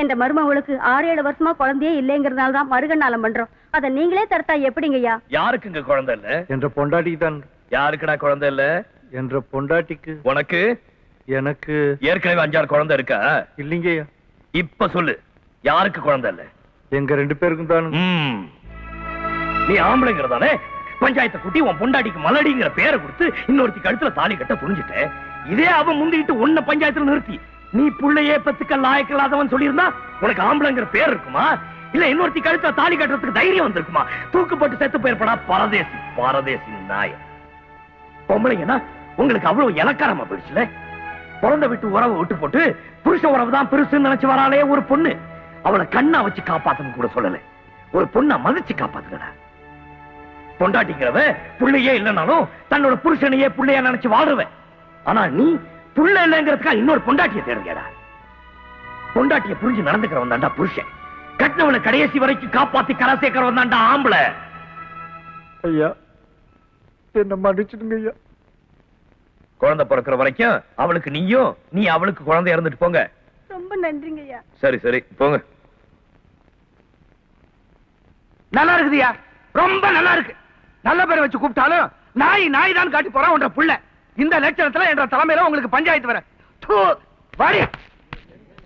என்ற மருமகளுக்கு ஆறு ஏழு வருஷமா குழந்தையே இல்லைங்கிறதுனால தான் மறுகண்ணாலம் பண்றோம். அதை நீங்களே தடுத்தா எப்படிங்கய்யா? யாருக்குங்க குழந்தை இல்ல? என்ற பொண்டாட்டிக்கு தான். யாருக்குடா குழந்தை இல்ல? என்ற பொண்டாட்டிக்கு. உனக்கு? எனக்கு. ஏற்கனவே அஞ்சாறு குழந்தை இருக்கா? இல்லைங்கய்யா. இப்ப சொல்லு யாருக்கு குழந்தை இல்ல? எங்க ரெண்டு பேருக்கும் தான். நீ ஆம்பளைங்கிறதானே? பஞ்சாயத்தை கூட்டி உன் பொண்டாட்டிக்கு மலடிங்கிற பேரை கொடுத்து இன்னொருத்தி கழுத்துல தாலி கட்ட துணிஞ்சிட்ட இதே அவன் முந்திக்கிட்டு உன்னை பஞ்சாயத்துல நிறுத்தி. நீ புள்ளையே பத்துக்க லாயக்கில்லாதவன் சொல்லியிருந்தா உனக்கு ஆம்பளைங்கிற பேர் இருக்குமா? இல்ல இன்னொருத்தி கழுத்த தாலி கட்டுறதுக்கு தைரியம் வந்திருக்குமா? தூக்குப்பட்டு செத்து போயிருப்படா பரதேசி பரதேசி நாய பொம்பளைங்கன்னா உங்களுக்கு அவ்வளவு இலக்காரமா போயிடுச்சுல? பிறந்த விட்டு உறவு விட்டு போட்டு புருஷ உறவு தான் பெருசுன்னு நினைச்சு வராளே ஒரு பொண்ணு. அவளை கண்ணா வச்சு காப்பாத்தணும் கூட சொல்லல. ஒரு பொண்ணை மதிச்சு காப்பாத்துக்கடா பொண்டாட்டிங்கிறவ புள்ளையே இல்லைனாலும் தன்னோட புருஷனையே புள்ளையா நினைச்சு வாழ்றவன் ஆனா நீ புள்ள இல்லைங்கிறதுக்காக இன்னொரு பொண்டாட்டியை தேடுங்கடா பொண்டாட்டிய புரிஞ்சு நடந்துக்கிறவன் தான்டா புருஷன். கட்டினவனை கடைசி வரைக்கும் காப்பாத்தி கரை சேர்க்கிறவன் தான்டா ஆம்பளை. ஐயா என்ன மன்னிச்சிடுங்க ஐயா. குழந்தை பிறக்கிற வரைக்கும் அவளுக்கு நீயும் நீ அவளுக்கு குழந்தை இறந்துட்டு போங்க. ரொம்ப நன்றிங்கய்யா சரி சரி போங்க. நல்லா இருக்குதுயா? ரொம்ப நல்லா இருக்கு. நல்ல பேரை வச்சு கூப்பிட்டாலும் நாய் நாய் தான் காட்டி போறான் உன்ற புள்ள. இந்த லட்சணத்துல என்ற தலைமையில உங்களுக்கு பஞ்சாயத்து வர. தூ, வாடி.